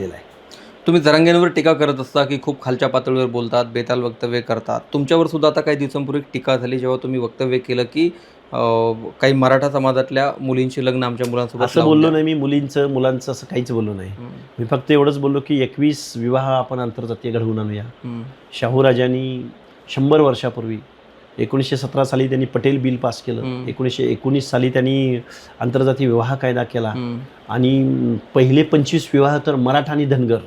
झालेला आहे. तुम्ही जरांगेंवर टीका करत असता की खूप खालच्या पातळीवर बोलतात बेताल वक्तव्य करतात. तुमच्यावर सुद्धा आता काही दिवसांपूर्वी टीका झाली जेव्हा तुम्ही वक्तव्य केलं की काही मराठा समाजातल्या मुलींशी लग्न आमच्या मुलांसोबत असं बोललो. नाही मी मुलींचं मुलांचं असं काहीच बोललो नाही. मी फक्त एवढंच बोललो की एकवीस विवाह आपण आंतरजातीय घडवून आणूया. शाहूराजांनी शंभर वर्षापूर्वी एकोणीसशे सतरा साली त्यांनी पटेल बिल पास केलं. एकोणीसशे एकोणीस साली त्यांनी आंतरजातीय विवाह कायदा केला. आणि पहिले पंचवीस विवाह तर मराठा आणि धनगर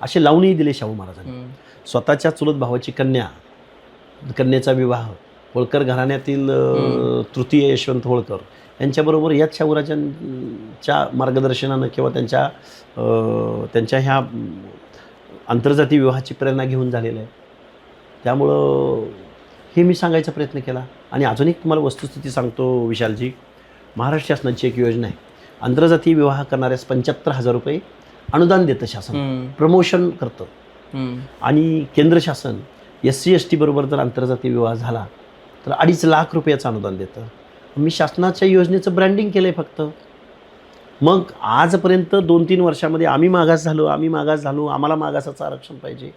असे लावूनही दिले शाहू महाराजांनी. स्वतःच्या चुलत भावाची कन्या कन्याचा विवाह होळकर घराण्यातील. तृतीय यशवंत होळकर यांच्याबरोबर याच शाहूराजांच्या मार्गदर्शनानं किंवा त्यांच्या त्यांच्या ह्या आंतरजातीय विवाहाची प्रेरणा घेऊन झालेलं आहे. त्यामुळं हे मी सांगायचा प्रयत्न केला. आणि अजून एक तुम्हाला वस्तुस्थिती सांगतो विशालजी. महाराष्ट्र शासनाची एक योजना आहे. आंतरजातीय विवाह करणाऱ्यास पंच्याहत्तर हजार रुपये अनुदान देतं शासन. प्रमोशन करतं. आणि केंद्र शासन एस सी एस टी बरोबर जर आंतरजातीय विवाह झाला तर अडीच लाख रुपयाचं अनुदान देतं. मी शासनाच्या योजनेचं ब्रँडिंग केलं आहे फक्त. मग आजपर्यंत दोन तीन वर्षामध्ये आम्ही मागास झालो आम्ही मागास झालो आम्हाला मागासाचं आरक्षण पाहिजे.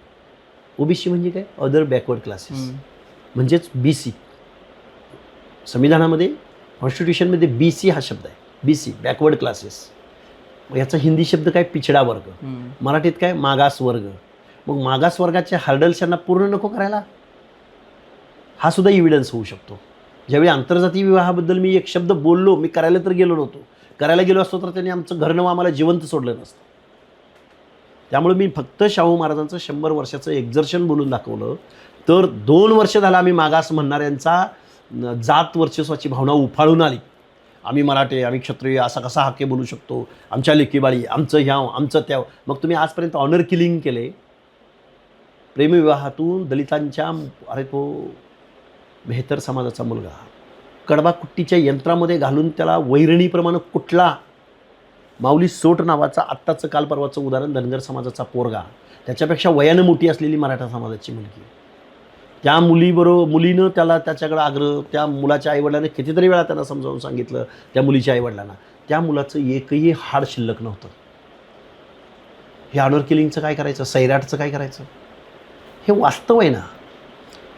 ओबीसी म्हणजे काय? अदर बॅकवर्ड क्लासेस म्हणजेच बी सी संविधानामध्ये कॉन्स्टिट्यूशनमध्ये बी सी हा शब्द आहे. बी सी बॅकवर्ड क्लासेस याचा हिंदी शब्द काय? पिछडा वर्ग. मराठीत काय? मागास वर्ग. मग मागास वर्गाचे हार्डल्स यांना पूर्ण नको करायला? हा सुद्धा इव्हिडन्स होऊ शकतो. ज्यावेळी आंतरजातीय विवाहाबद्दल मी एक शब्द बोललो मी करायला तर गेलो नव्हतो. करायला गेलो असतो तर त्यांनी आमचं घरनं आम्हाला जिवंत सोडलं नसतं. त्यामुळे मी फक्त शाहू महाराजांचं शंभर वर्षाचं एक्झर्शन बोलून दाखवलं. तर दोन वर्ष झालं आम्ही मागास म्हणणाऱ्यांचा जात वर्चस्वाची भावना उफाळून आली. आम्ही मराठे आम्ही क्षत्रिय असा कसा हाके बोलू शकतो? आमच्या लेकीबाळी आमचं ह्याव आमचं त्याव मग तुम्ही आजपर्यंत ऑनर किलिंग केले. प्रेमविवाहातून दलितांच्या अरे तो मेहतर समाजाचा मुलगा. कडबा कुट्टीच्या यंत्रामध्ये घालून त्याला वैरणीप्रमाणे कुठला माऊली सोट नावाचा आत्ताचं काल परवाचं उदाहरण धनगर समाजाचा पोरगा. त्याच्यापेक्षा वयानं मोठी असलेली मराठा समाजाची मुलगी. त्या मुलीबरोबर मुलीनं त्याला त्याच्याकडं आग्रह त्या मुलाच्या आईवडिलांनी कितीतरी वेळा त्यांना समजावून सांगितलं त्या मुलीच्या आईवडिलांना. त्या मुलाचं एकही हाड शिल्लक नव्हतं. हे ऑनर किलिंगचं काय करायचं? सैराटचं काय करायचं? हे वास्तव आहे ना.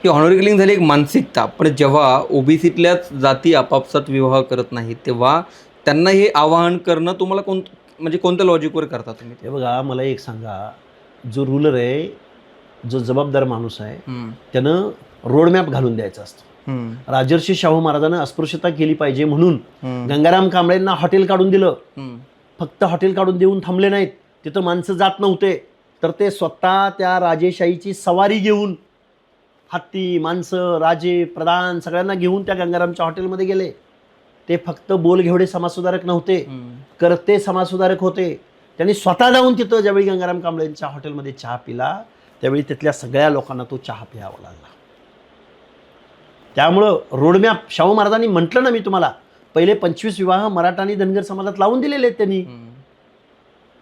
ही ऑनर किलिंग झाली एक मानसिकता. पण जेव्हा ओबीसीतल्याच जाती आपापसात विवाह करत नाहीत तेव्हा त्यांना हे आवाहन करणं तुम्हाला कोण म्हणजे कोणत्या लॉजिकवर करता तुम्ही? हे बघा मला एक सांगा. जो रुलर आहे जो जबाबदार माणूस आहे त्यानं रोडमॅप घालून द्यायचा असतो. राजर्षी शाहू महाराजांना अस्पृश्यता केली पाहिजे म्हणून गंगाराम कांबळेंना हॉटेल काढून दिलं. फक्त हॉटेल काढून देऊन थांबले नाहीत. तिथं माणसं जात नव्हते. तर ते स्वतः त्या राजेशाहीची सवारी घेऊन हत्ती माणसं राजे प्रधान सगळ्यांना घेऊन त्या गंगारामच्या हॉटेलमध्ये गेले. ते फक्त बोल घेवडे समाजसुधारक नव्हते. करते समाजसुधारक होते. त्यांनी स्वतः जाऊन तिथं ज्यावेळी गंगाराम कांबळेंच्या हॉटेलमध्ये चहा पिला त्यावेळी तिथल्या सगळ्या लोकांना तो चहा प्यावा लागला. त्यामुळं रोडमॅप शाहू महाराजांनी म्हटलं ना मी तुम्हाला पहिले पंचवीस विवाह मराठा आणि धनगर समाजात लावून दिलेले आहेत त्यांनी.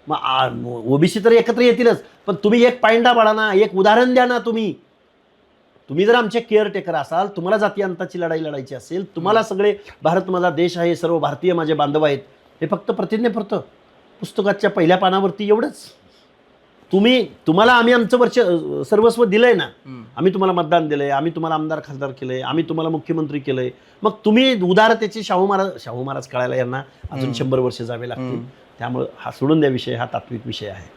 मग ओबीसी तर एकत्र येतीलच पण तुम्ही एक पायंडा पाडा ना एक उदाहरण द्या ना तुम्ही. तुम्ही जर आमचे केअरटेकर असाल तुम्हाला जाती अंताची लढाई लढायची असेल तुम्हाला सगळे भारत माझा देश आहे सर्व भारतीय माझे बांधव आहेत हे फक्त प्रतिज्ञेपुरतं पुस्तकाच्या पहिल्या पानावरती एवढंच. तुम्ही तुम्हाला आम्ही आमचं वर्ष सर्वस्व दिलंय ना. आम्ही तुम्हाला मतदान दिलंय आम्ही तुम्हाला आमदार खासदार केलंय आम्ही तुम्हाला मुख्यमंत्री केलंय. मग तुम्ही उदारतेचे शाहू महाराज शाहू महाराज कळायला यांना अजून. शंभर वर्ष जावे लागतील. त्यामुळं हा सोडून द्या विषय हा तात्विक विषय आहे.